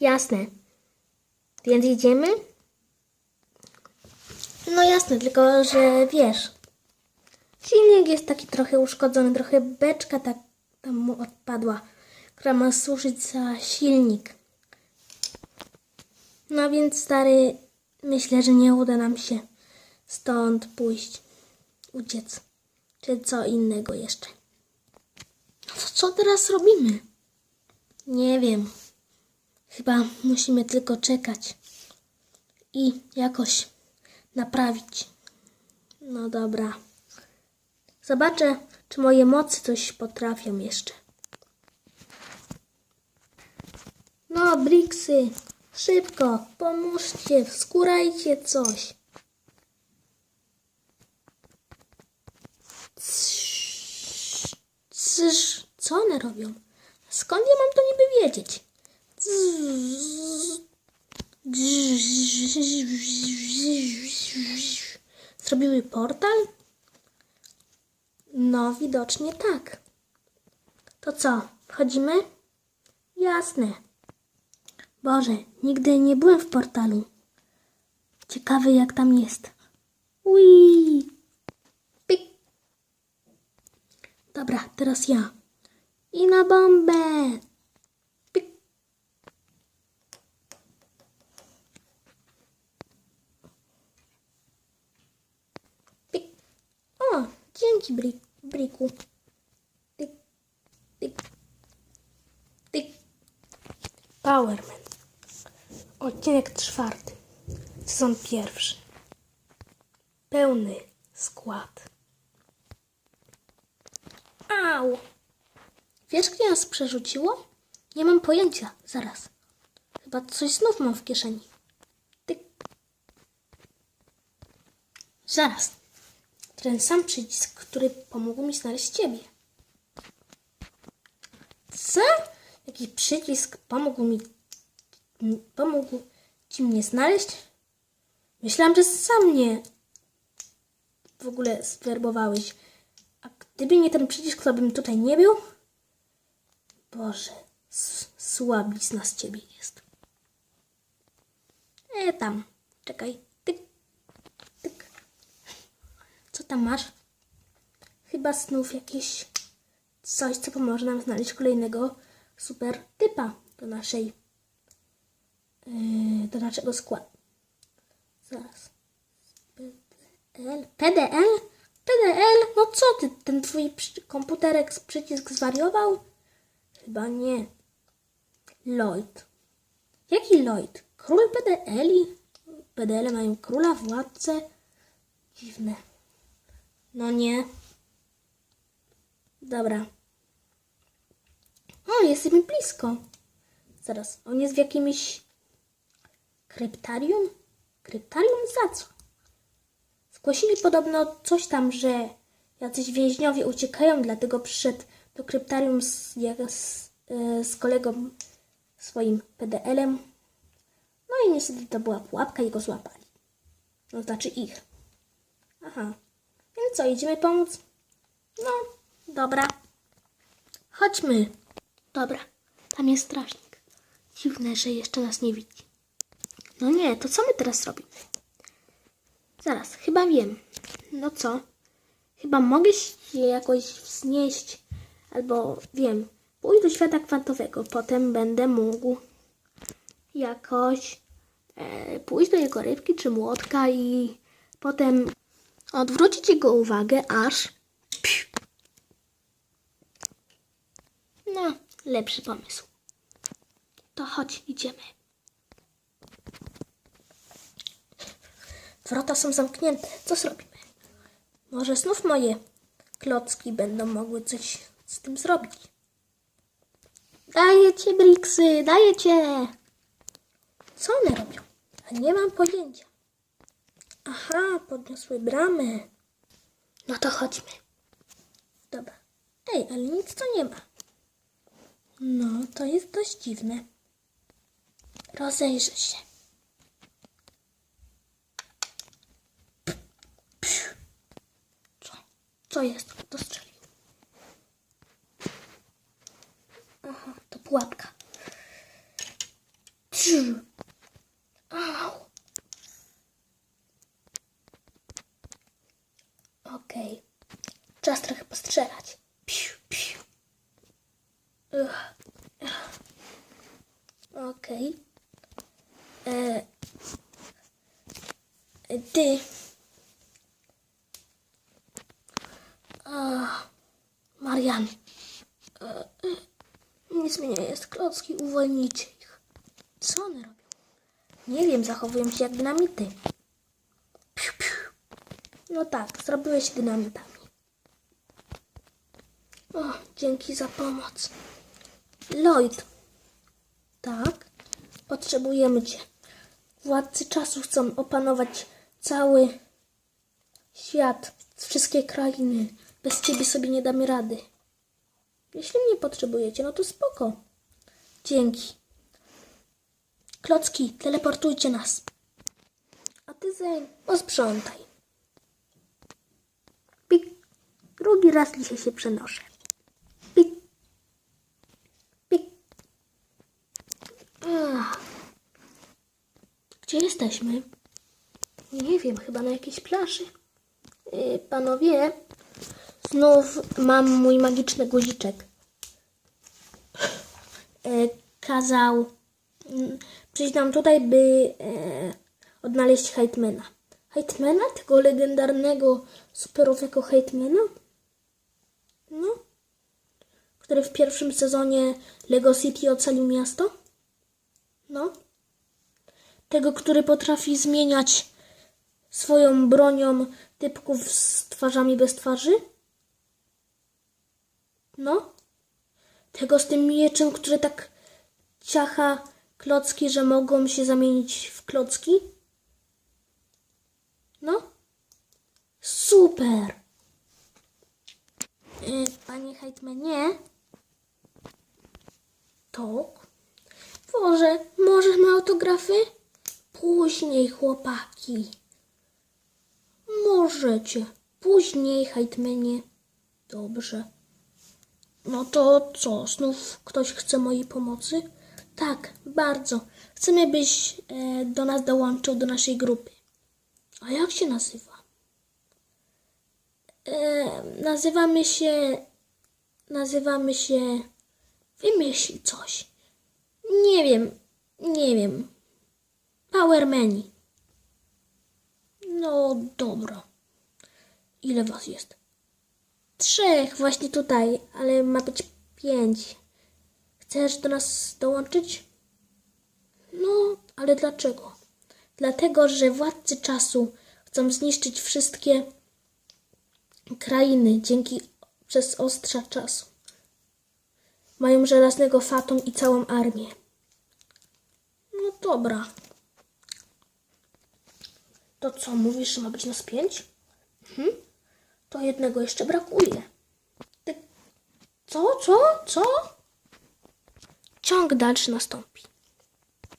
Jasne. Więc jedziemy? No jasne, tylko że wiesz. Silnik jest taki trochę uszkodzony, trochę beczka tak tam mu odpadła, która ma służyć za silnik. No więc stary, myślę, że nie uda nam się stąd pójść, uciec, czy co innego jeszcze. No to co teraz robimy? Nie wiem. Chyba musimy tylko czekać i jakoś naprawić. No dobra. Zobaczę, czy moje mocy coś potrafią jeszcze. No, Briksy, szybko, pomóżcie, wskórajcie coś. Cyż, co one robią? Skąd ja mam to niby wiedzieć? Zrobiły portal? No, widocznie tak. To co, wchodzimy? Jasne. Boże, nigdy nie byłem w portalu. Ciekawy jak tam jest. Ui. Pik. Dobra, teraz ja. I na bombę. Pik. Pik. O, dzięki Bri Briku. Tyk, tyk, tyk. Powerman. Odcinek czwarty. Sezon pierwszy. Pełny skład. Au! Wiesz, gdzie nas przerzuciło? Nie mam pojęcia. Zaraz. Chyba coś znów mam w kieszeni. Tyk. Zaraz. Ten sam przycisk, który pomógł mi znaleźć ciebie. Co? Jaki przycisk pomógł mi... Pomógł ci mnie znaleźć? Myślałam, że sam mnie w ogóle zwerbowałeś. A gdyby nie ten przycisk, to bym tutaj nie był? Boże, słabizna z ciebie jest. E, tam. Czekaj. Tyk, tyk. Co tam masz? Chyba znów jakieś coś, co pomoże nam znaleźć kolejnego super typa do naszej yy, do naszego składu. Zaraz. PDL? PDL? PDL? No co ty, ten twój komputerek z przycisk zwariował? Chyba nie. Lloyd. Jaki Lloyd? Król PDL-i? PDL mają króla, władcę? Dziwne. No nie. Dobra. O, jesteśmy blisko. Zaraz, on jest w jakimś kryptarium? Kryptarium za co? Zgłosili podobno coś tam, że jacyś więźniowie uciekają, dlatego przyszedł do kryptarium z, z, e, z kolegą swoim PDL-em. No i niestety to była pułapka i go złapali. No znaczy ich. Aha. Co, idziemy pomóc? No, dobra. Chodźmy. Dobra, tam jest strażnik. Dziwne, że jeszcze nas nie widzi. No nie, to co my teraz robimy? Zaraz, chyba wiem. No co? Chyba mogę się jakoś wznieść, albo wiem, pójść do świata kwantowego. Potem będę mógł jakoś e, pójść do jego rybki czy młotka i potem odwrócić jego uwagę, aż. No, lepszy pomysł. To chodź, idziemy. Wrota są zamknięte. Co zrobimy? Może znów moje klocki będą mogły coś z tym zrobić. Daję cię, Briksy, daję cię. Co one robią? A nie mam pojęcia. Aha, podniosły bramę. No to chodźmy. Dobra. Ej, ale nic tu nie ma. No, to jest dość dziwne. Rozejrzę się. Co? Co jest? Kto strzelił? Aha, to pułapka. Au. Okej. Czas trochę postrzelać. Ugh. Ugh. Okej. E, e, ty. Marian. E, e, nic mi nie jest. Klocki, uwolnijcie ich. Co one robią? Nie wiem, zachowują się jak dynamity. No tak, zrobiłeś dynamitami. O, dzięki za pomoc. Lloyd. Tak, potrzebujemy cię. Władcy czasu chcą opanować cały świat, wszystkie krainy. Bez ciebie sobie nie damy rady. Jeśli mnie potrzebujecie, no to spoko. Dzięki. Klocki, teleportujcie nas. A ty, Zeń, posprzątaj. Pik. Drugi raz dzisiaj się przenoszę. Pik. Pik. Gdzie jesteśmy? Nie wiem, chyba na jakiejś plaży. Yy, panowie, znów mam mój magiczny guziczek. Yy, kazał mm, przyjść nam tutaj, by e, odnaleźć Hatemana. Hatemana? Tego legendarnego, superowego Hatemana? No. Który w pierwszym sezonie Lego City ocalił miasto? No. Tego, który potrafi zmieniać swoją bronią typków z twarzami bez twarzy? No. Tego z tym mieczem, który tak ciacha klocki, że mogą się zamienić w klocki? No. Super. Y, Panie Hejtmanie? Tak. Boże, możesz ma autografy? Później, chłopaki. Możecie. Później, Hejtmanie. Dobrze. No to co, znów ktoś chce mojej pomocy? Tak, bardzo. Chcemy, byś e, do nas dołączył do naszej grupy. A jak się nazywa? E, nazywamy się. Nazywamy się. Wymyśl coś. Nie wiem, nie wiem. Powermani. No dobra. Ile was jest? Trzech, właśnie tutaj, ale ma być pięć. Chcesz do nas dołączyć? No, ale dlaczego? Dlatego, że władcy czasu chcą zniszczyć wszystkie krainy dzięki przez ostrza czasu. Mają żelaznego fatum i całą armię. No dobra. To co, mówisz, że ma być nas pięć? Mhm. To jednego jeszcze brakuje. Ty... Co, co, co? Ciąg dalszy nastąpi.